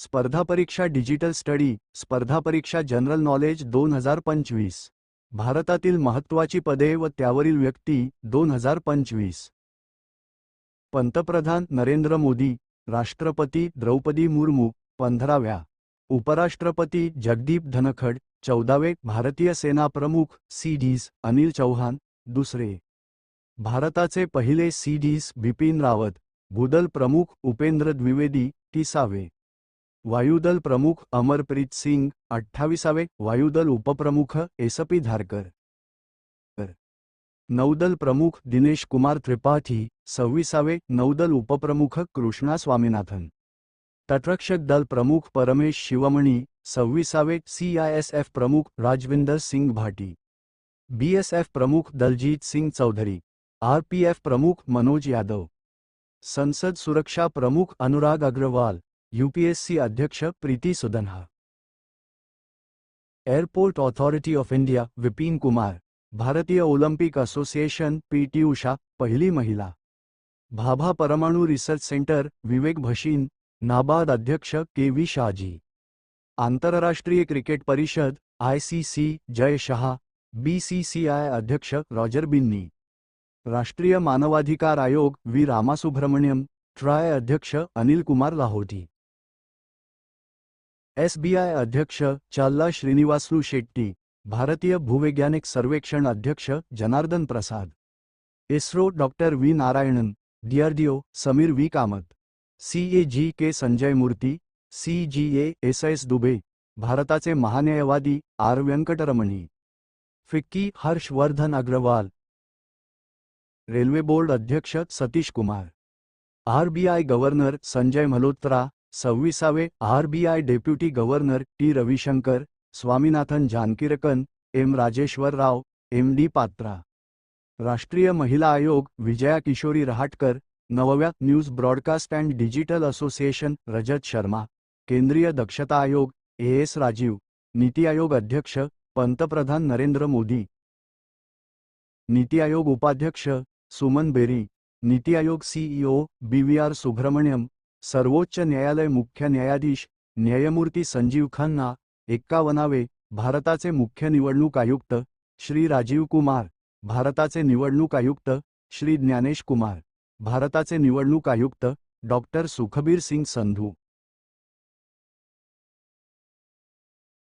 स्पर्धा परीक्षा digital study स्पर्धा परीक्षा जनरल नॉलेज दोन हजार पंचवीस. भारतातील महत्त्वाची पदे व त्यावरील व्यक्ती दोन हजार पंचवीस. पंतप्रधान नरेंद्र मोदी राष्ट्रपती द्रौपदी मुर्मू पंधराव्या. उपराष्ट्रपती जगदीप धनखड चौदावे. भारतीय सेना प्रमुख सीडीज अनिल चौहान दुसरे. भारताचे पहिले सीडीज बिपिन रावत भूदल प्रमुख उपेंद्र द्विवेदी तिसावे. वायुदल प्रमुख अमरप्रीत सिंह अठ्ठावीसावे वायुदल उपप्रमुख एसपी धारकर. नौदल प्रमुख दिनेश कुमार त्रिपाठी, सव्वीसावे नौदल उपप्रमुख कृष्णा स्वामीनाथन. तटरक्षक दल प्रमुख परमेश शिवमणी, सव्वीसावे सीआयएसएफ प्रमुख राजविंदर सिंह भाटी. बीएसएफ प्रमुख दलजीत सिंह चौधरी. आरपीएफ प्रमुख मनोज यादव. संसद सुरक्षा प्रमुख अनुराग अग्रवाल. यूपीएससी अध्यक्ष Preeti Sudan. Airport authority of India, Vipin Kumar. भारतीय ओलंपिक असोसिएशन पीटी उषा, पहिली महिला। भाभा परमाणु रिसर्च सेंटर, विवेक भशीन। नाबाद अध्यक्ष के व्ही शाहजी। आंतरराष्ट्रीय क्रिकेट परिषद आयसीसी जय शहा। बीसीसीआय अध्यक्ष, रॉजर बिन्नी। राष्ट्रीय मानवाधिकार आयोग, वी रामासुब्रमण्यम। ट्राय अध्यक्ष, अनिल कुमार लाहोटी। एसबीआय अध्यक्ष चाल्ला श्रीनिवासलू शेट्टी भारतीय भूवैज्ञानिक सर्वेक्षण अध्यक्ष Janardan Prasad ISRO doctor V Narayanan DRDO Sameer V Kamat CAG K Sanjay Murthy CGA S S Dubey भारताचे महान्यायवादी R Venkataramani FICCI Harshvardhan Agarwal railway board अध्यक्ष Satish Kumar RBI governor Sanjay Malhotra सव्वीसावे RBI deputy governor T Ravishankar, Swaminathan Janakiraman, M Rajeshwar Rao, M D Patra. राष्ट्रीय महिला आयोग विजया किशोरी रहाटकर, नवव्या news broadcast and digital association Rajat Sharma. केंद्रीय दक्षता आयोग, A S Rajiv. NITI Aayog अध्यक्ष, पंतप्रधान नरेंद्र मोदी. नीती आयोग उपाध्यक्ष, Suman Beri. NITI Aayog CEO B V R Subrahmanyam. सर्वोच्च न्यायालय मुख्य न्यायाधीश न्यायमूर्ती संजीव खन्ना एक्कावनावे भारताचे मुख्य निवडणूक आयुक्त श्री राजीव कुमार भारताचे निवडणूक आयुक्त श्री ज्ञानेश कुमार भारताचे निवडणूक आयुक्त डॉक्टर सुखबीर सिंग संधू.